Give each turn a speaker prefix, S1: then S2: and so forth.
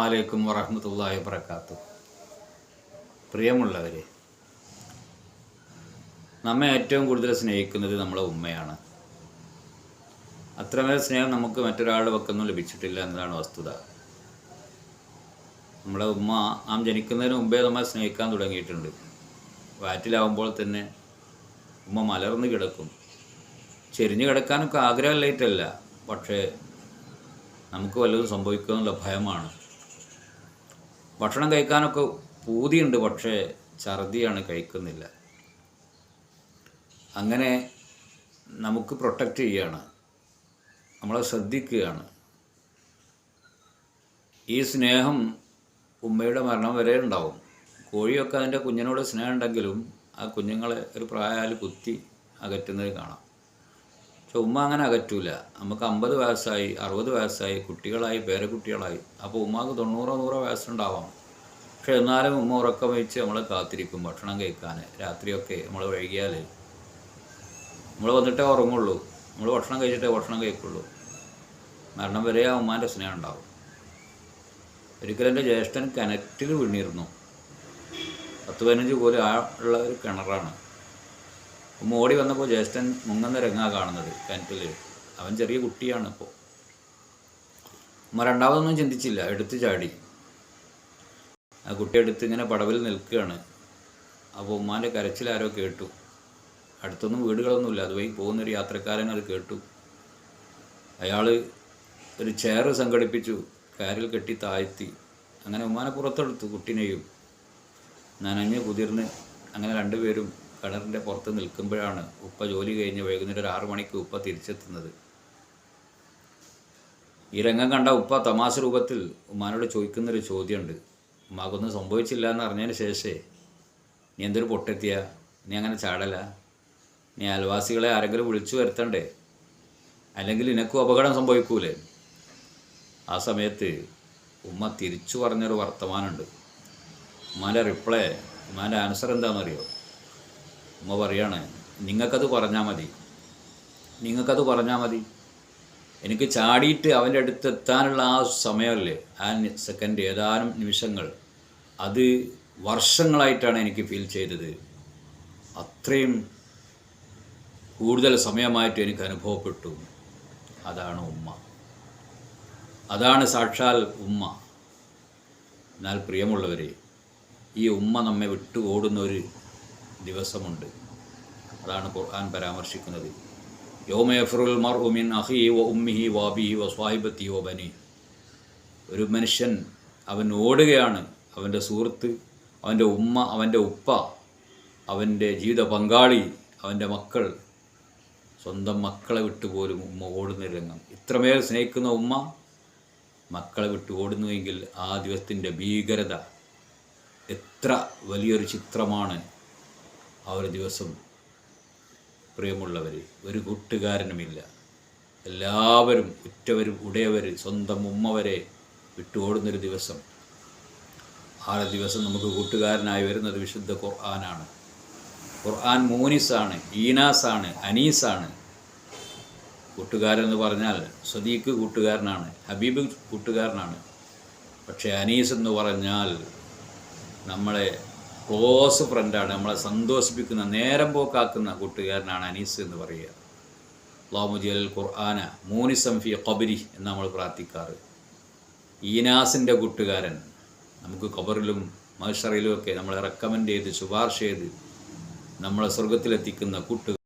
S1: വലൈക്കും വറഹമത്തല്ലാഹി വബർക്കാത്തു പ്രിയമുള്ളവരെ നമ്മെ ഏറ്റവും കൂടുതൽ സ്നേഹിക്കുന്നത് നമ്മളെ ഉമ്മയാണ്. അത്രമേൽ സ്നേഹം നമുക്ക് മറ്റൊരാൾ പക്കൊന്നും ലഭിച്ചിട്ടില്ല എന്നതാണ് വസ്തുത. നമ്മളെ ഉമ്മ നാം ജനിക്കുന്നതിന് മുമ്പേ നമ്മൾ സ്നേഹിക്കാൻ തുടങ്ങിയിട്ടുണ്ട്. വയറ്റിലാവുമ്പോൾ തന്നെ ഉമ്മ മലർന്ന് കിടക്കും. ചെരിഞ്ഞു കിടക്കാനൊക്കെ ആഗ്രഹമില്ലായിട്ടല്ല പക്ഷേ നമുക്ക് വല്ലതും സംഭവിക്കുമെന്നുള്ള ഭയമാണ്. ഭക്ഷണം കഴിക്കാനൊക്കെ പൂതിയുണ്ട് പക്ഷേ ഛർദിയാണ് കഴിക്കുന്നില്ല. അങ്ങനെ നമുക്ക് പ്രൊട്ടക്റ്റ് ചെയ്യുകയാണ് നമ്മളെ ശ്രദ്ധിക്കുകയാണ്. ഈ സ്നേഹം ഉമ്മയുടെ മരണം വരെ ഉണ്ടാവും. കോഴിയൊക്കെ അതിന്റെ കുഞ്ഞിനോട് സ്നേഹം ഉണ്ടെങ്കിലും ആ കുഞ്ഞുങ്ങളെ ഒരു പ്രായാൽ കുത്തി അകറ്റുന്നത് കാണാം. പക്ഷെ ഉമ്മ അങ്ങനെ അകറ്റൂല. നമുക്ക് അമ്പത് വയസ്സായി അറുപത് വയസ്സായി കുട്ടികളായി പേരക്കുട്ടികളായി. അപ്പോൾ ഉമ്മാക്ക് തൊണ്ണൂറോ നൂറോ വയസ്സുണ്ടാവാം പക്ഷെ എന്നാലും ഉമ്മ ഉറക്കം വെച്ച് നമ്മൾ കാത്തിരിക്കും ഭക്ഷണം കഴിക്കാൻ രാത്രിയൊക്കെ നമ്മൾ വൈകിയാൽ നമ്മൾ വന്നിട്ടേ ഉറങ്ങുള്ളൂ. നമ്മൾ ഭക്ഷണം കഴിച്ചിട്ടേ ഭക്ഷണം കഴിക്കുള്ളൂ. മരണം വരെ ആ ഉമ്മാന്റെ സ്നേഹം ഉണ്ടാവും. ഒരിക്കലും എന്റെ ജ്യേഷ്ഠൻ കിണറ്റിൽ വീണിരുന്നു. പത്ത് പതിനഞ്ച് കോൽ ആ ഉള്ള ഒരു കിണറാണ്. ഉമ്മ ഓടി വന്നപ്പോൾ ജ്യേഷ്ഠൻ മുങ്ങുന്ന രംഗാ കാണുന്നത്? കിണറ്റിൽ അവൻ ചെറിയ കുട്ടിയാണ് ഇപ്പോൾ ഉമ്മ രണ്ടാമതൊന്നും ചിന്തിച്ചില്ല. എടുത്ത് ചാടി. ആ കുട്ടി എടുത്ത് ഇങ്ങനെ പടവിൽ നിൽക്കുകയാണ്. അപ്പോൾ ഉമ്മാന്റെ കരച്ചിൽ ആരോ കേട്ടു. അടുത്തൊന്നും വീടുകളൊന്നുമില്ല. അതുവഴി പോകുന്നൊരു യാത്രക്കാരൻ അത് കേട്ടു. അയാൾ ഒരു ചെയർ സംഘടിപ്പിച്ചു. കാരിൽ കെട്ടി താഴ്ത്തി. അങ്ങനെ ഉമ്മാനെ പുറത്തെടുത്തു കുട്ടിനെയും. നനഞ്ഞ് കുതിർന്ന്. അങ്ങനെ രണ്ടുപേരും കിണറിന്റെ പുറത്ത് നിൽക്കുമ്പോഴാണ് ഉപ്പ ജോലി കഴിഞ്ഞ് വൈകുന്നേരം ഒരു ആറു മണിക്ക് ഉപ്പ തിരിച്ചെത്തുന്നത്. ഈ രംഗം കണ്ട ഉപ്പ തമാശ രൂപത്തിൽ ഉമ്മാനോട് ചോദിക്കുന്നൊരു ചോദ്യമുണ്ട്. ഉമ്മാക്കൊന്നും സംഭവിച്ചില്ല എന്ന് അറിഞ്ഞതിന് ശേഷമേ നീ എന്തൊരു പൊട്ടെത്തിയ? നീ അങ്ങനെ ചാടല? നീ അയൽവാസികളെ ആരെങ്കിലും വിളിച്ചു വരുത്തണ്ടേ? അല്ലെങ്കിൽ നിനക്കും അപകടം സംഭവിക്കൂലേ? ആ സമയത്ത് ഉമ്മ തിരിച്ചു പറഞ്ഞൊരു വർത്തമാനമുണ്ട്. ഉമ്മാന്റെ റിപ്ലൈ ഉമ്മാന്റെ ആൻസർ എന്താണെന്നറിയോ? ഉമ്മ പറയാണ് നിങ്ങൾക്കത് പറഞ്ഞാൽ മതി. നിങ്ങൾക്കത് പറഞ്ഞാൽ മതി. എനിക്ക് ചാടിയിട്ട് അവന്റെ അടുത്ത് എത്താനുള്ള ആ സമയമല്ലേ ആ സെക്കൻഡ് ഏതാനും നിമിഷങ്ങൾ. അത് വർഷങ്ങളായിട്ടാണ് എനിക്ക് ഫീൽ ചെയ്തത്. അത്രയും കൂടുതൽ സമയമായിട്ട് എനിക്ക് അനുഭവപ്പെട്ടു. അതാണ് ഉമ്മ. അതാണ് സാക്ഷാൽ ഉമ്മ. എന്നാൽ പ്രിയമുള്ളവരെ ഈ ഉമ്മ നമ്മെ വിട്ടു ഓടുന്ന ഒരു ദിവസമുണ്ട്. അതാണ് ഖുർആൻ പരാമർശിക്കുന്നത്. യോമയഫറുൽ മർ ഉമിൻ അഹി വ ഉമ്മിഹി വാബിഹി വ സ്വാഹിബത്തി വ ബനി. ഒരു മനുഷ്യൻ അവൻ ഓടുകയാണ് അവന്റെ സുഹൃത്ത് അവന്റെ ഉമ്മ അവന്റെ ഉപ്പ അവന്റെ ജീവിത പങ്കാളി അവന്റെ മക്കൾ സ്വന്തം മക്കളെ വിട്ടുപോലും ഉമ്മ ഓടുന്ന രംഗം. ഇത്രമേൽ സ്നേഹിക്കുന്ന ഉമ്മ മക്കളെ വിട്ട് ഓടുന്നുവെങ്കിൽ ആ ദിവസത്തിന്റെ ഭീകരത എത്ര വലിയൊരു ചിത്രമാണ് ആ ഒരു ദിവസം പ്രിയമുള്ളവർ ഒരു കൂട്ടുകാരനുമില്ല. എല്ലാവരും ഉറ്റവരും ഉടയവർ സ്വന്തം ഉമ്മവരെ വരെ വിട്ടുഓടുന്നൊരു ദിവസം. ആ ദിവസം നമുക്ക് കൂട്ടുകാരനായി വരുന്നത് വിശുദ്ധ ഖുർആനാണ്. ഖുർആൻ മൂനിസാണ് ഈനാസാണ് അനീസാണ്. കൂട്ടുകാരൻ എന്ന് പറഞ്ഞാൽ സദീഖ് കൂട്ടുകാരനാണ് ഹബീബ് കൂട്ടുകാരനാണ്. പക്ഷേ അനീസ് എന്ന് പറഞ്ഞാൽ നമ്മളെ ക്ലോസ് ഫ്രണ്ടാണ്. നമ്മളെ സന്തോഷിപ്പിക്കുന്ന നേരം പോക്കാക്കുന്ന കൂട്ടുകാരനാണ് അനീസ് എന്ന് പറയുക. അള്ളാഹുജൽ ഖുർആന മൂനിസം ഫി ഖബരി എന്ന് നമ്മൾ പ്രാർത്ഥിക്കാറ്. ഈനാസിന്റെ കൂട്ടുകാരൻ. നമുക്ക് ഖബറിലും മഹഷറിലും ഒക്കെ നമ്മളെ റെക്കമെൻഡ് ചെയ്ത് ശുപാർശ ചെയ്ത് നമ്മളെ സ്വർഗത്തിലെത്തിക്കുന്ന കൂട്ടുകാർ